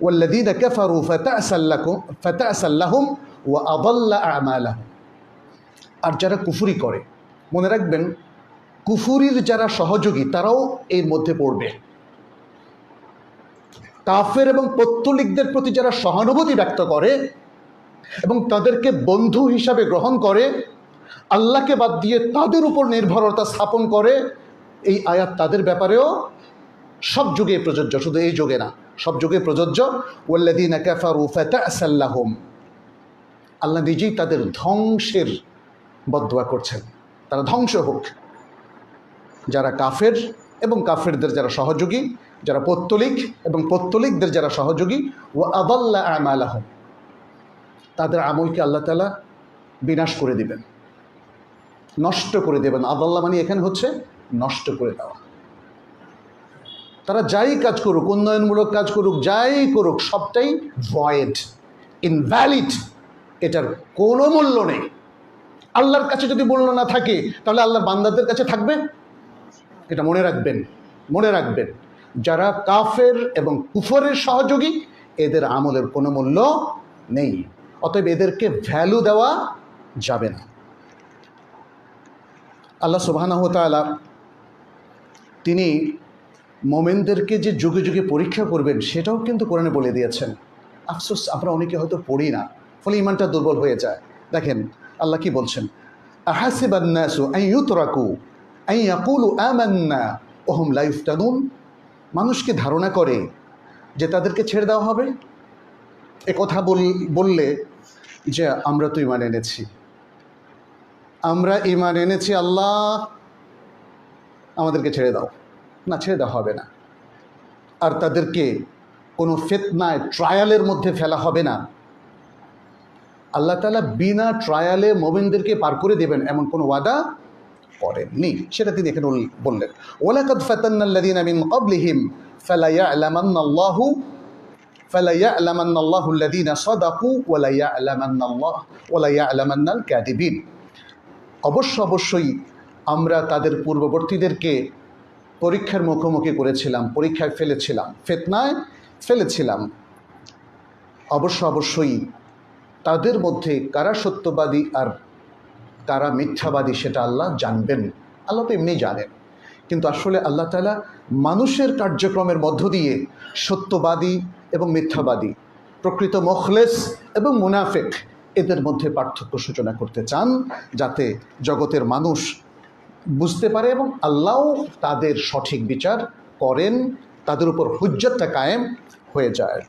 والذين كفروا فتأسا لكم فتأسا لهم وأضل أعمالهم আর যারা কুফুরি করে মনে রাখবেন কুফুরির যারা সহযোগী তারাও এর মধ্যে পড়বে কাফের এবং পত্তলিকদের প্রতি যারা সহানুভূতি ব্যক্ত করে এবং তাদেরকে বন্ধু হিসাবে গ্রহণ করে আল্লাহকে বাদ দিয়ে তাদের উপর নির্ভরতা স্থাপন করে এই আয়াত তাদের ব্যাপারেও সব যুগে প্রযোজ্য, শুধু এই যুগে না, সব যুগে প্রযোজ্য। ওয়াল্লাদিন কাফারু ফাতাসাল্লাহুম আল্লাহ নিজেই তাদের ধ্বংসের বদোয়া করছেন। তারা ধ্বংস হোক। যারা কাফের এবং কাফেরদের যারা সহযোগী, যারা পত্তলিক এবং পত্তলিকদের যারা সহযোগী ও আদাল্লা আমালাহম। তাদের আমলকে আল্লাহ তালা বিনাশ করে দিবেন। নষ্ট করে দেবেন। আদাল্লা মানে এখানে হচ্ছে নষ্ট করে দেওয়া। তারা যাই কাজ করুক, উন্নয়নমূলক কাজ করুক, যাই করুক, সবটাই ভয়েড ইনভ্যালিড এটার কোনো মূল্য নেই। আল্লাহর কাছে যদি মূল্য না থাকে, তাহলে আল্লাহর বান্দাদের কাছে থাকবে? এটা মনে রাখবেন মনে রাখবেন। যারা কাফের এবং কুফরের সহযোগী, এদের আমলের কোনো মূল্য নেই। অতএব এদেরকে ভ্যালু দেওয়া যাবে না। আল্লাহ তাআলা, তিনি মোমেনদেরকে যে যুগে যুগে পরীক্ষা করবেন, সেটাও কিন্তু কোরআনে বলে দিয়েছেন। আফসোস, আমরা অনেকে হয়তো পড়ি না, ফলে ইমানটা দুর্বল হয়ে যায়। দেখেন, আল্লাহ কি বলছেন? আহাসিবান্নাসু আই ইউতরাকু আই ইয়াকুলু আমান্না, ওহম লা ইফতানুন। মানুষকে ধারণা করে যে তাদেরকে ছেড়ে দেওয়া হবে। এ কথা বল- বললে যে আমরা তো ইমান এনেছি। আমরা ইমান এনেছি, আল্লাহ আমাদেরকে ছেড়ে দাও। না ছেড়ে দেওয়া হবে না। আর তাদেরকে কোনো ফেতনায় ট্রায়ালের মধ্যে ফেলা হবে না। আল্লাহ তালা বিনা ট্রায়ালে মোমিনদেরকে পার করে দেবেন, এমন কোনো ওয়াদা করেননি। সেটা তিনি এখানে বললেন। ওলাকাদ ফাতান্নাল্লাযীনা মিন ক্বাবলিহিম ফালা ইয়ালামান্নাল্লাহু ফালা ইয়ালামান্নাল্লাহু আল্লাযীনা সাদাকু ওয়ালা ইয়ালামান্নাল্লাহ ওয়ালা ইয়ালামান্নাল কাযিবিন অবশ্য অবশ্যই আমরা তাদের পূর্ববর্তীদেরকে পরীক্ষার মুখোমুখি করেছিলাম, পরীক্ষায় ফেলেছিলাম, ফেতনায় ফেলেছিলাম। অবশ্য অবশ্যই তাদের মধ্যে কারা সত্যবাদী আর কারা মিথ্যাবাদী সেটা আল্লাহ জানবেন। আল্লাহ তো এমনি জানেন। কিন্তু আসলে আল্লাহ তালা মানুষের কার্যক্রমের মধ্য দিয়ে সত্যবাদী এবং মিথ্যাবাদী, প্রকৃত মখলেস এবং মুনাফেক এদের মধ্যে পার্থক্য সূচনা করতে চান যাতে জগতের মানুষ বুঝতে পারে এবং আল্লাহও তাদের সঠিক বিচার করেন তাদের উপর হুজ্জতটা কায়েম হয়ে যায়।